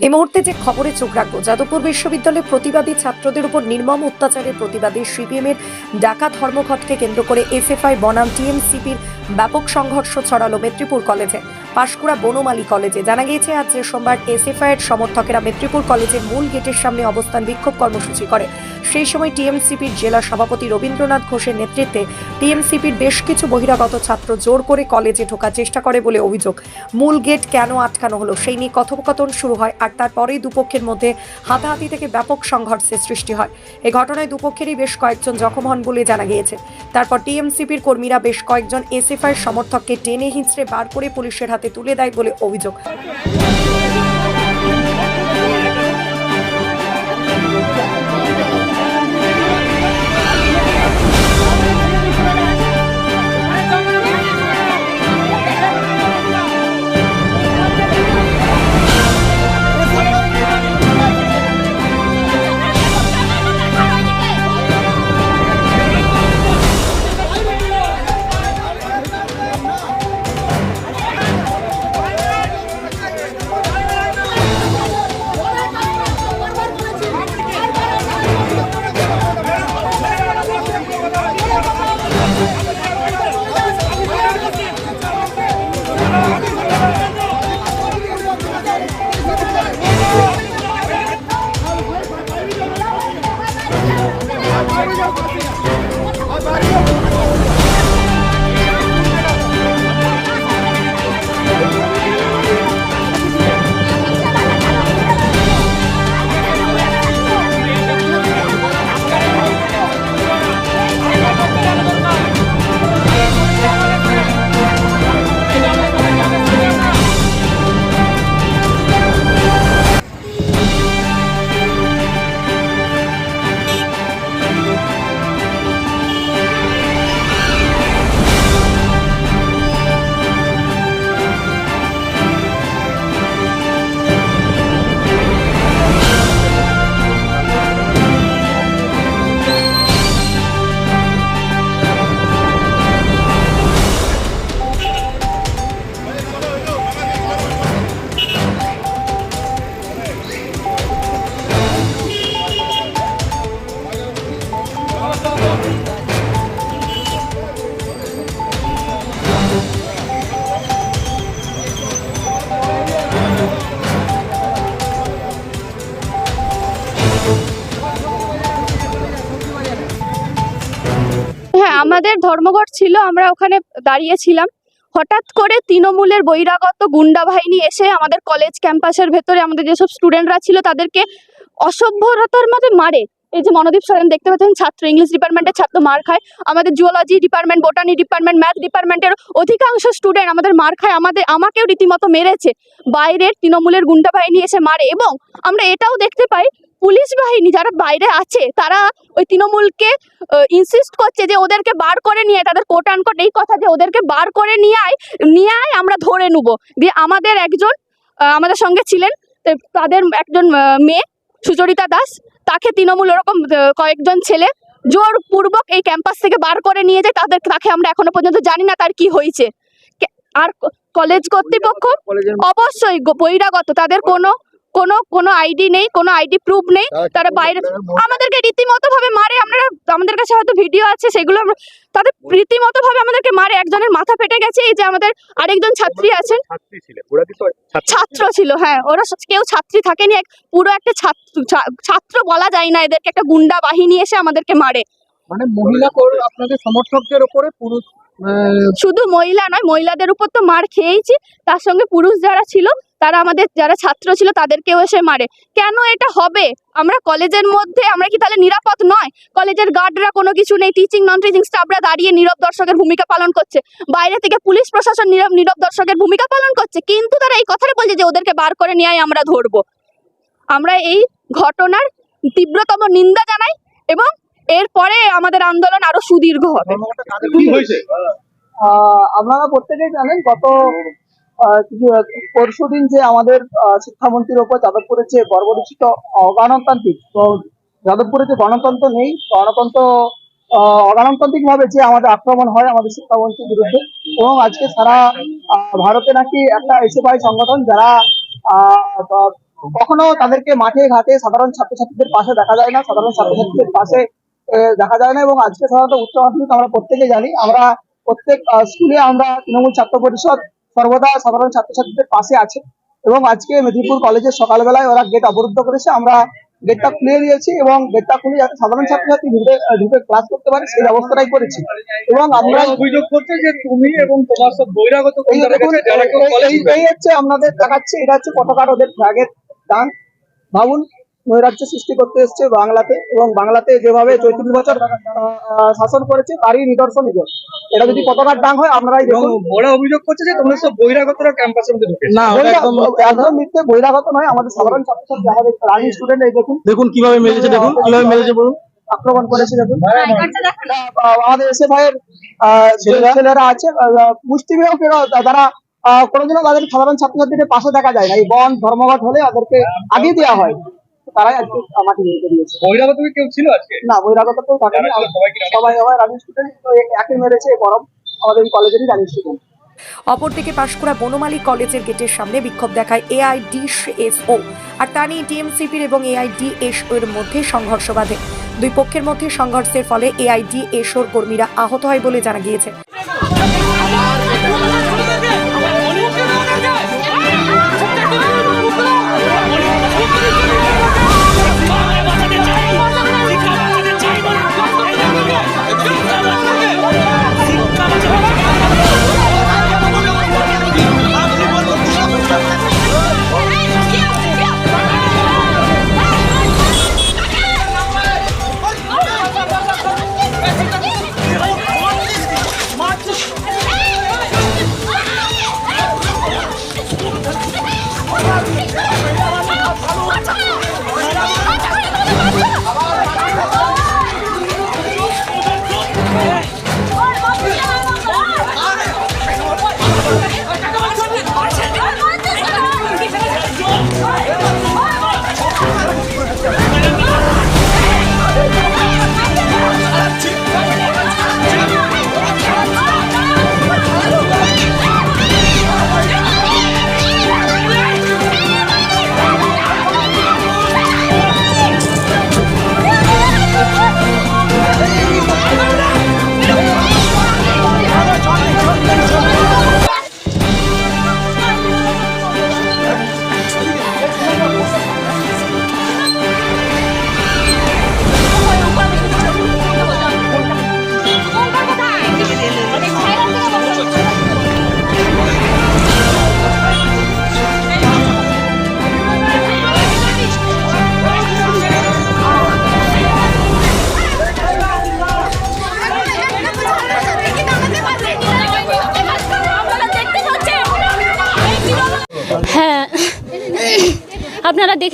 এই মুহূর্তে যে খবরে চোখ রাখব, যাদবপুর বিশ্ববিদ্যালয়ের প্রতিবাদী ছাত্রদের উপর নির্মম অত্যাচারের প্রতিবাদে সিপিএম এর ডাকা ধর্মঘটকে কেন্দ্র করে এসএফআই বনাম টিএমসিপির ব্যাপক সংঘর্ষ ছড়ালো মেদিনীপুর কলেজে। পাশকুড়া বনমালী কলেজে। জানা গিয়েছে, আজ সোমবার এসএফআই এর সমর্থকেরা মেট্রিপুর কলেজের মূল গেটের সামনে অবস্থান বিক্ষোভ কর্মসূচি করে। সেই সময় টিএমসিপির জেলা সভাপতি রবীন্দ্রনাথ ঘোষের নেতৃত্বে টিএমসিপির বেশ কিছু বহিরাগত ছাত্র জোর করে কলেজে ঢোকার চেষ্টা করে বলে অভিযোগ। মূল গেট কেন আটকানো হলো, সেই নিয়ে কথোপকথন শুরু হয় আর তারপরেই দুপক্ষের মধ্যে হাতাহাতি থেকে ব্যাপক সংঘর্ষের সৃষ্টি হয়। এই ঘটনায় দুপক্ষেরই বেশ কয়েকজন জখম হন বলে জানা গিয়েছে। তারপর টিএমসিপির কর্মীরা বেশ কয়েকজন এসএফআই সমর্থককে টেনে হিঁচড়ে বার করে পুলিশের হাতে তুলে দেয় বলে অভিযোগ। আমাদের ধর্মঘট ছিল, আমরা ওখানে দাঁড়িয়েছিলাম। হঠাৎ করে তৃণমূলের বহিরাগত গুন্ডা বাহিনী এসে আমাদের কলেজ ক্যাম্পাসের ভেতরে আমাদের যেসব স্টুডেন্টরা ছিল তাদেরকে অসভ্যতার মধ্যে মারে। এই যে মনোদীপ সরেন দেখতে পাচ্ছেন, ছাত্র ইংলিশ ডিপার্টমেন্টের ছাত্র মার খায়। আমাদের zoology department botany department math ডিপার্টমেন্টের অধিকাংশ স্টুডেন্ট আমাদের মার খায়, আমাদের, আমাকেও রীতিমতো মেরেছে। বাইরের তৃণমূলের গুন্ডা বাহিনী এসে মারে এবং আমরা এটাও দেখতে পাই পুলিশ বাহিনী যারা বাইরে আছে তারা ওই তৃণমূলকে ইনসিস্ট করছে যে ওদেরকে বার করে নিয়ে তাদের কোট আনকোট এই কথা যে ওদেরকে বার করে নিয়ে আয় নিয়ে আয় আমরা ধরে নেব। দিয়ে আমাদের একজন আমাদের সঙ্গে ছিলেন তাদের একজন মেয়ে সুচরিতা দাস তাকে তৃণমূল ওরকম কয়েকজন ছেলে জোর পূর্বক এই ক্যাম্পাস থেকে বার করে নিয়ে যায় তাদের তাকে আমরা এখনও পর্যন্ত জানি না তার কি হয়েছে। আর কলেজ কর্তৃপক্ষ অবশ্যই বহিরাগত তাদের কোনো কোনো কোনো আইডি নেই কোনো আইডি প্রুফ নেই তারা বাইরে আমাদেরকে রীতিমতো ভাবে মারে আমরা আমাদের কাছে হয়তো ভিডিও আছে সেগুলো আমরা তাদের রীতিমতো ভাবে আমাদেরকে মারে একজনের মাথা ফেটে গেছে এই যে আমাদের আরেকজন ছাত্রী আছেন। ছাত্রী ছিল হ্যাঁ ওরা কেউ ছাত্রী থাকেনি এক পুরো একটা ছাত্র ছাত্র বলা যায় না এদেরকে একটা গুন্ডা বাহিনী এসে আমাদেরকে মারে। মানে মহিলা আপনাদের সমর্থকদের উপরে পুরুষ শুধু মহিলা নয়, মহিলাদের উপর তো মার খেয়েইছি। তার সঙ্গে পুরুষ যারা ছিল, তারা আমাদের যারা ছাত্র ছিল, তাদেরকেও এসে মারে। কেন এটা হবে? আমরা কলেজের মধ্যে, আমরা কি তাহলে নিরাপদ নয়? কলেজের গার্ডরা কোনো কিছু নেই টিচিং নন টিচিং স্টাফরা দাঁড়িয়ে নীরব দর্শকের ভূমিকা পালন করছে। বাইরে থেকে পুলিশ প্রশাসন নীরব নীরব দর্শকের ভূমিকা পালন করছে। কিন্তু তারা এই কথাটা বলছে যে ওদেরকে বার করে নিয়ে আমরা ধরবো। আমরা এই ঘটনার তীব্রতম নিন্দা জানাই। এরপরে আমাদের আন্দোলন আরও সুদীর্ঘ হবে। আপনারা প্রত্যেকেই জানেন গত পরশু দিন যে আমাদের আহ, শিক্ষামন্ত্রীর ওপর যাদবপুরে যে বর্বরিচিত অগণতান্ত্রিক তো যাদবপুরে যে গণতন্ত্র নেই গণতন্ত্র অগণতান্ত্রিক ভাবে যে আমাদের আক্রমণ হয় আমাদের শিক্ষামন্ত্রীর বিরুদ্ধে এবং আজকে সারা আহ, ভারতে নাকি একটা এসএফআই সংগঠন যারা আহ, কখনো তাদেরকে মাঠে ঘাটে সাধারণ ছাত্রছাত্রীদের পাশে দেখা যায় না সাধারণ ছাত্রছাত্রীদের পাশে দেখা যায় না এবং আজকে সাধারণত উচ্চ মাধ্যমিক আমরা প্রত্যেকে জানি। আমরা প্রত্যেক স্কুলে আমরা তৃণমূল ছাত্র পরিষদ সর্বদা সাধারণ ছাত্রছাত্রীদের পাশে আছে এবং আজকে মেদিনীপুর কলেজের সকালবেলায় ওরা গেট অবরুদ্ধ করেছে। আমরা গেটটা খুলে দিয়েছি এবং গেটটা খুলে যাতে সাধারণ ছাত্রছাত্রী ঢুকে ঢুকে ক্লাস করতে পারে সেই ব্যবস্থাটাই করেছি। এবং আমরা অভিযোগ করছে যে তুমি এবং তোমার সব বহিরাগত এই হচ্ছে আপনাদের দেখাচ্ছে এটা হচ্ছে পতাকার ওদের ফ্ল্যাগের দান। ভাবুন নৈরাজ্য সৃষ্টি করতে এসছে বাংলাতে এবং বাংলাতে যেভাবে চৌত্রিশ বছর শাসন করেছে তারই নিদর্শন এটা এটা যদি পতাকার ডাং হয় আপনারাই দেখুন। ওরা অভিযোগ করছে যে তোমরা সব বহিরাগতরা ক্যাম্পাসের মধ্যে ঢুকেছে। না একদম মিথ্যে বহিরাগত নয় আমাদের সাধারণ ছাত্রছাত্রী আমাদের রানিং স্টুডেন্ট এই দেখুন। দেখুন কীভাবে মেরেছে দেখুন কীভাবে মেরেছে বলুন। আক্রমণ করেছে দেখুন। আমাদের এসে ভাইয়ের আহ, ছেলেরা? আছে মুষ্টিমেয় কেউ তারা আহ, কোনোদিনও তাদের সাধারণ ছাত্রছাত্রীদের পাশে দেখা যায় না। এই বন ধর্মঘট হলে ওদেরকে আগে দেওয়া হয়। তারাই আজকে মাটি নিয়ে বেরিয়েছে বহিরাগত কি কেউ ছিল আজকে? না বহিরাগত কেউ থাকেনি। যারা সবাই সবাই রানিং স্টুডেন্ট তো একে মেরেছে বরং আমাদের এই কলেজেরই রানিং স্টুডেন্ট অপরদিকে পাশকুড়া বনমালী কলেজের গেটের সামনে বিক্ষোভ দেখায় এআইডিএসও আর তা নিয়ে টিএমসিপির এবং এআইডিএসও এর মধ্যে সংঘর্ষ বাধে। দুই পক্ষের মধ্যে সংঘর্ষের ফলে এআইডিএসওর কর্মীরা আহত হয় বলে জানা গিয়েছে।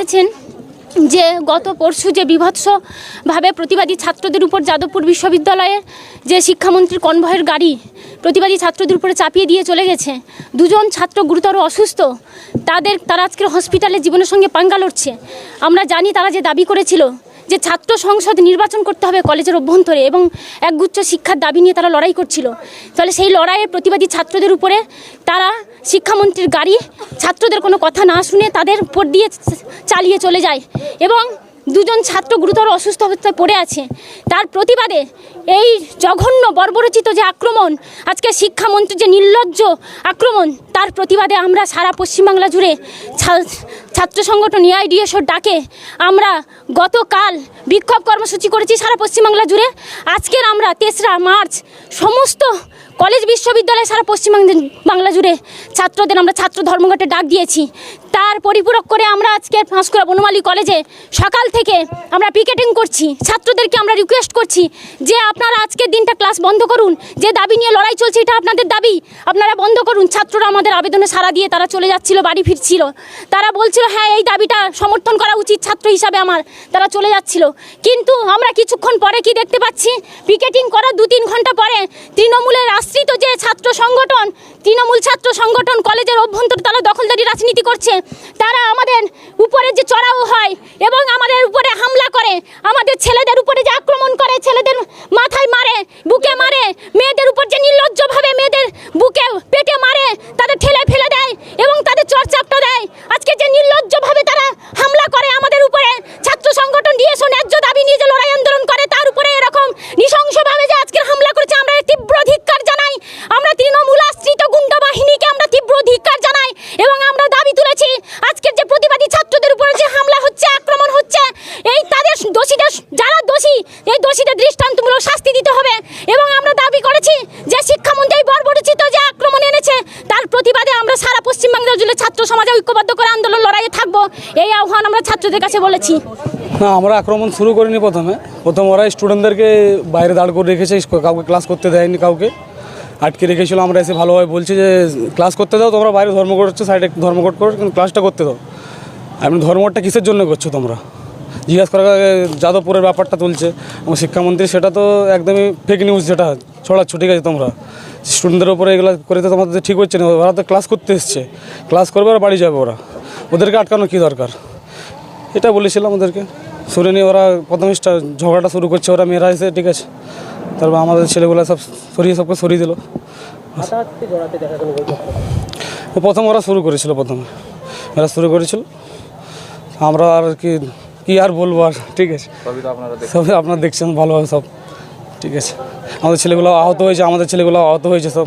দেখেছেন যে গত পরশু যে বিভৎসভাবে প্রতিবাদী ছাত্রদের উপর যাদবপুর বিশ্ববিদ্যালয়ে যে শিক্ষামন্ত্রীর কনভয়ের গাড়ি প্রতিবাদী ছাত্রদের উপরে চাপিয়ে দিয়ে চলে গেছে, দুজন ছাত্র গুরুতর অসুস্থ, তাদের তারা আজকের হসপিটালে জীবনের সঙ্গে পাঙ্গা লড়ছে। আমরা জানি তারা যে দাবি করেছিল যে ছাত্র সংসদ নির্বাচন করতে হবে কলেজের অভ্যন্তরে এবং একগুচ্ছ শিক্ষার দাবি নিয়ে তারা লড়াই করছিল। তাহলে সেই লড়াইয়ের প্রতিবাদী ছাত্রদের উপরে তারা শিক্ষামন্ত্রীর গাড়ি ছাত্রদের কোনো কথা না শুনে তাদের উপর দিয়ে চালিয়ে চলে যায় এবং দুজন ছাত্র গুরুতর অসুস্থ অবস্থায় পড়ে আছে। তার প্রতিবাদে এই জঘন্য, বর্বরচিত যে আক্রমণ, আজকে শিক্ষামন্ত্রীর যে নির্লজ্জ আক্রমণ, তার প্রতিবাদে আমরা সারা পশ্চিমবাংলা জুড়ে ছাত্র সংগঠন এআইডিএসওর ডাকে। আমরা গতকাল বিক্ষোভ কর্মসূচি করেছি সারা পশ্চিমবাংলা জুড়ে। আজকের আমরা তেসরা মার্চ, সমস্ত কলেজ, বিশ্ববিদ্যালয় সারা পশ্চিমবাংলা বাংলা জুড়ে ছাত্রদের, আমরা ছাত্র ধর্মঘটে ডাক দিয়েছি। তার পরিপূরক করে আমরা আজকে পাঁশকুড়া বনমালী কলেজে সকাল থেকে আমরা পিকেটিং করছি, ছাত্রদেরকে আমরা রিকোয়েস্ট করছি যে আপনারা আজকের দিনটা ক্লাস বন্ধ করুন, যে দাবি নিয়ে লড়াই চলছে এটা আপনাদের দাবি, আপনারা বন্ধ করুন। ছাত্ররা আমাদের আবেদনে সারা দিয়ে তারা চলে যাচ্ছিল, বাড়ি ফিরছিল। তারা বলছিল হ্যাঁ এই দাবিটা সমর্থন করা উচিত ছাত্র হিসাবে আমার। তারা চলে যাচ্ছিল। কিন্তু আমরা কিছুক্ষণ পরে কি দেখতে পাচ্ছি? পিকেটিং করার দু তিন ঘণ্টা পরে তৃণমূলের আশ্রিত যে ছাত্র সংগঠন, তৃণমূল ছাত্র সংগঠন কলেজের অভ্যন্তর তারা দখলদারি রাজনীতি করছে। তারা আমাদের উপরে যে চড়াও হয় এবং আমাদের উপরে হামলা করে, আমাদের ছেলেদের উপরে যে আক্রমণ করে, ছেলেদের মাথায় মারে, বুকে মারে, মেয়েদের উপর যে নির্লজ্জভাবে মেয়েদের বুকে পেটে মারে তাদের ঠেলে ফেলে দেয় এবং তাদের চর্চাপটা দেয় আজকে যে নির্লজ্জভাবে তারা হামলা করে আমাদের উপরে ছাত্র সংগঠন ডিএসও ন্যায্য দাবি নিয়ে যে লড়াই আন্দোলন করে তার উপরে এরকম নৃশংসভাবে যে আজকের হামলা করেছে আমরা এর তীব্র ধিক্কার জানাই আমরা তৃণমূল আশ্রিত গুন্ডা বাহিনীকে আমরা তীব্র ধিক্কার জানাই এবং আমরা দাবি তুলেছি আজকের যে প্রতিবাদী ছাত্রদের উপরে যে হামলা হচ্ছে আক্রমণ হচ্ছে এই তাদের দোষীদের যারা দোষী এই দোষীদের দৃষ্টান্তমূলক শাস্তি দিতে হবে এবং আমরা দাবি করেছি যে শিক্ষামন্ত্রী এই বর্বরচিত যে আক্রমণ এনেছে তার প্রতিবাদে আমরা সারা পশ্চিমবাংলা জুড়ে ছাত্র সমাজে ঐক্যবদ্ধ করে আন্দোলন লড়াইয়ে থাকব এই আহ্বান আমরা ছাত্রদের কাছে বলেছি না, আমরা আক্রমণ শুরু করিনি প্রথমে। প্রথম ওরা স্টুডেন্টদেরকে বাইরে দাঁড় করে রেখেছে কাউকে ক্লাস করতে দেয়নি কাউকে। আটকে রেখেছিল, আমরা এসে ভালোভাবে বলছি যে ক্লাস করতে দাও, তোমরা বাইরে ধর্মঘট হচ্ছে সাইডে ধর্মঘট করো কিন্তু ক্লাসটা করতে দাও। এমনি ধর্মঘটটা কিসের জন্য করছ তোমরা? জিজ্ঞাসা করা যাদবপুরের ব্যাপারটা তুলছে। এবং শিক্ষামন্ত্রী, সেটা তো একদমই ফেক নিউজ যেটা, ছড়াচ্ছ, ঠিক আছে তোমরা? স্টুডেন্টদের উপরে এগুলো করে তো তোমাদের ঠিক হচ্ছে না, ওরা তো ক্লাস করতে এসছে। ক্লাস করবে আর বাড়ি যাবে ওরা। ওদেরকে আটকানো কী দরকার? এটা বলেছিলাম ওদেরকে। শুনে নিয়ে ওরা প্রথমে স্টা- ঝগড়াটা শুরু করছে ওরা মেয়েরা এসে ঠিক আছে। তারপর আমাদের ছেলেগুলো সব সরিয়ে সবকে সরিয়ে দিল। প্রথম ওরা শুরু করেছিল প্রথমে। ওরা শুরু করেছিল। আমরা আর কি কি আর বলব আর ঠিক আছে। সবই আপনারা দেখছেন। ভালোভাবে সব ঠিক আছে। আমাদের ছেলেগুলো আহত হয়েছে আমাদের ছেলেগুলো আহত হয়েছে সব।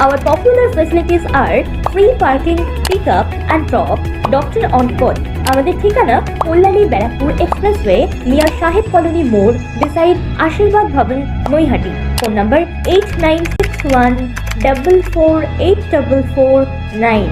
Our popular facilities are free parking, pick up and drop, doctor on call. আমাদের ঠিকানা Kalyani Barrackpore expressway near Saheb colony মোড় beside Ashirbad Bhavan Naihati phone number eight nine six one double four eight double four nine